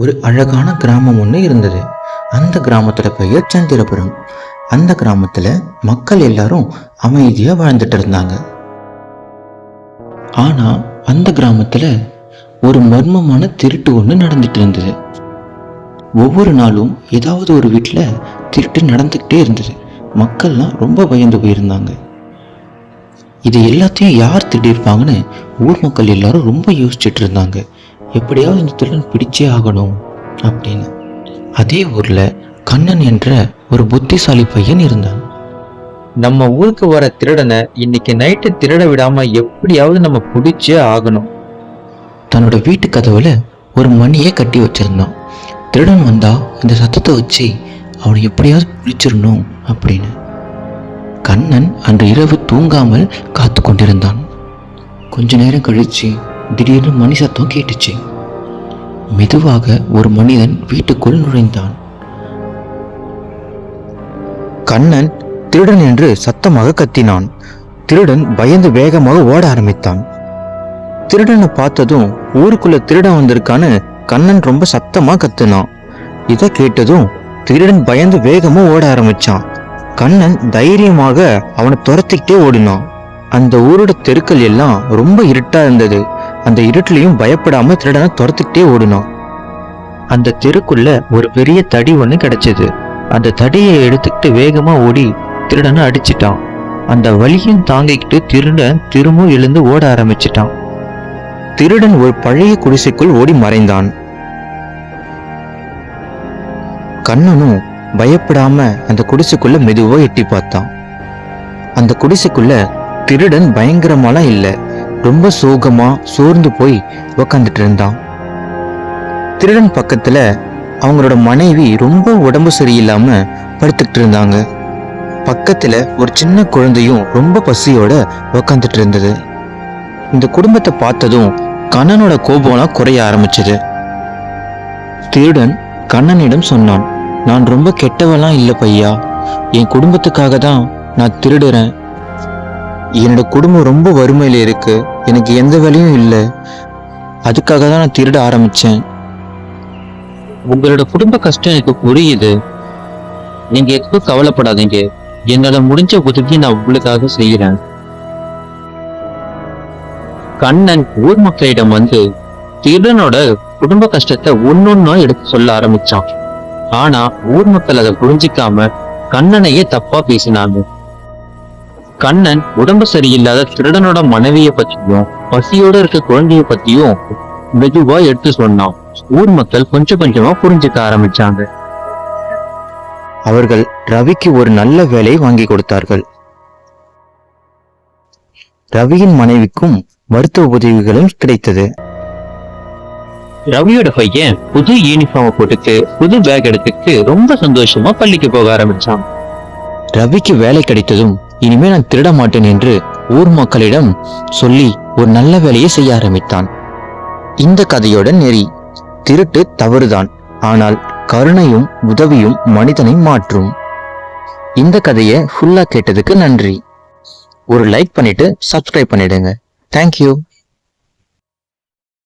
ஒரு அழகான கிராமம் ஒன்று இருந்தது. அந்த கிராமத்தோட பெயர் சந்திரபுரம். அந்த கிராமத்துல மக்கள் எல்லாரும் அமைதியா வாழ்ந்துட்டு இருந்தாங்க. ஆனா அந்த கிராமத்துல ஒரு மர்மமான திருட்டு ஒன்று நடந்துட்டு இருந்தது. ஒவ்வொரு நாளும் ஏதாவது ஒரு வீட்டில் திருட்டு நடந்துக்கிட்டே இருந்தது. மக்கள்லாம் ரொம்ப பயந்து போயிருந்தாங்க. இது எல்லாத்தையும் யார் திருடியிருப்பாங்கன்னு ஊர் மக்கள் எல்லாரும் ரொம்ப யோசிச்சுட்டு இருந்தாங்க. எப்படியாவது இந்த திருடன் பிடிச்சே ஆகணும் அப்படின்னு. அதே ஊரில் கண்ணன் என்ற ஒரு புத்திசாலி பையன் இருந்தான். நம்ம ஊருக்கு வர திருடனை இன்னைக்கு நைட்டு திருட விடாம எப்படியாவது நம்ம பிடிச்சே ஆகணும். தன்னோட வீட்டு கதவுல ஒரு மணியை கட்டி வச்சிருந்தான். திருடன் வந்தா இந்த சத்தத்தை வச்சு அவனை எப்படியாவது பிடிச்சிடணும் அப்படின்னு. கண்ணன் அன்று இரவு தூங்காமல் காத்து கொண்டிருந்தான் கொஞ்ச நேரம் கழிச்சு திடீர்னு மணி சத்தம் கேட்டுச்சு மெதுவாக ஒரு மனிதன் வீட்டுக்குள் நுழைந்தான். கண்ணன் திருடன் என்று சத்தமாக கத்தினான். திருடன் பயந்து வேகமாக ஓட ஆரம்பித்தான். திருடனை பார்த்ததும் ஊருக்குள்ள திருடன் வந்திருக்கான்னு கண்ணன் ரொம்ப சத்தமா கத்துனான். இதை கேட்டதும் திருடன் பயந்து வேகமா ஓட ஆரம்பிச்சான். கண்ணன் தைரியமாக அவனை துரத்திக்கிட்டே ஓடினான். அந்த ஊரோட தெருக்கள் எல்லாம் ரொம்ப இருட்டா இருந்தது. அந்த இருட்டிலையும் பயப்படாம திருடனை துரத்துக்கிட்டே ஓடினான் அந்த தெருக்குள்ள ஒரு பெரிய தடி ஒண்ணு கிடைச்சது. அந்த தடியை எடுத்துக்கிட்டு வேகமா ஓடி திருடனை அடிச்சிட்டான். அந்த வலியும் தாங்கிக்கிட்டு திருடன் திரும்ப எழுந்து ஓட ஆரம்பிச்சிட்டான். திருடன் ஒரு பழைய குடிசைக்குள் ஓடி மறைந்தான். கண்ணனும் பயப்படாம அந்த குடிசைக்குள்ள மெதுவா எட்டி பார்த்தான். அந்த குடிசைக்குள்ள திருடன் பயங்கரமாலாம் இல்லை. ரொம்ப சோகமா சோர்ந்து போய் உக்காந்துட்டு இருந்தான் திருடன் பக்கத்துல அவங்களோட மனைவி ரொம்ப உடம்பு சரியில்லாம படுத்துக்கிட்டு இருந்தாங்க பக்கத்துல ஒரு சின்ன குழந்தையும் ரொம்ப பசியோட உக்காந்துட்டு இருந்தது இந்த குடும்பத்தை பார்த்ததும் கண்ணனோட கோபம்லாம் குறைய ஆரம்பிச்சது. திருடன் கண்ணனிடம் சொன்னான் நான் ரொம்ப கெட்டவெல்லாம் இல்லை பையா. என் குடும்பத்துக்காக தான் நான் திருடுறேன். என்னோட குடும்பம் ரொம்ப வறுமையில இருக்கு. எனக்கு எந்த வேலையும் இல்லை. அதுக்காக தான் நான் திருட ஆரம்பிச்சேன். உங்களோட குடும்ப கஷ்டம் எனக்கு புரியுது. நீங்க எப்போ கவலைப்படாதீங்க. என்னால முடிஞ்ச உதவியை நான் உங்களுக்காக செய்யறேன். கண்ணன் ஊர் மக்களிடம் வந்து திருடனோட குடும்ப கஷ்டத்தை ஒன்னொன்னா எடுத்து சொல்ல ஆரம்பிச்சான். ஆனா ஊர் மக்கள் அதை புரிஞ்சிக்காம கண்ணனையே தப்பா பேசினாங்க. கண்ணன் உடம்பு சரியில்லாத திருடனோட மனைவிய பத்தியும் பசியோட இருக்க குழந்தைய பத்தியும் மெதுவா எடுத்து சொன்னான். ஊர் மக்கள் கொஞ்சம் கொஞ்சமா புரிஞ்சுக்க ஆரம்பிச்சாங்க. அவர்கள் ரவிக்கு ஒரு நல்ல வேலை வாங்கி கொடுத்தார்கள். ரவியின் மனைவிக்கும் மருத்துவ உதவிகளும் கிடைத்தது. ரவியோட பையன் புது யூனிஃபார்ம் போட்டுட்டு புது பேக் எடுத்துட்டு ரொம்ப சந்தோஷமா பள்ளிக்கு போக ஆரம்பிச்சான். ரவிக்கு வேலை கிடைத்ததும் இனிமே நான் திருட மாட்டேன் என்று ஊர் மக்களிடம் சொல்லி ஒரு நல்ல வேலையை செய்ய ஆரம்பித்தான். இந்த கதையோட நெறி. திருட்டு தவறுதான். ஆனால் கருணையும் உதவியும் மனிதனை மாற்றும். இந்த கதையை ஃபுல்லா கேட்டதுக்கு நன்றி. ஒரு லைக் பண்ணிட்டு சப்ஸ்கிரைப் பண்ணிடுங்க. தேங்க்யூ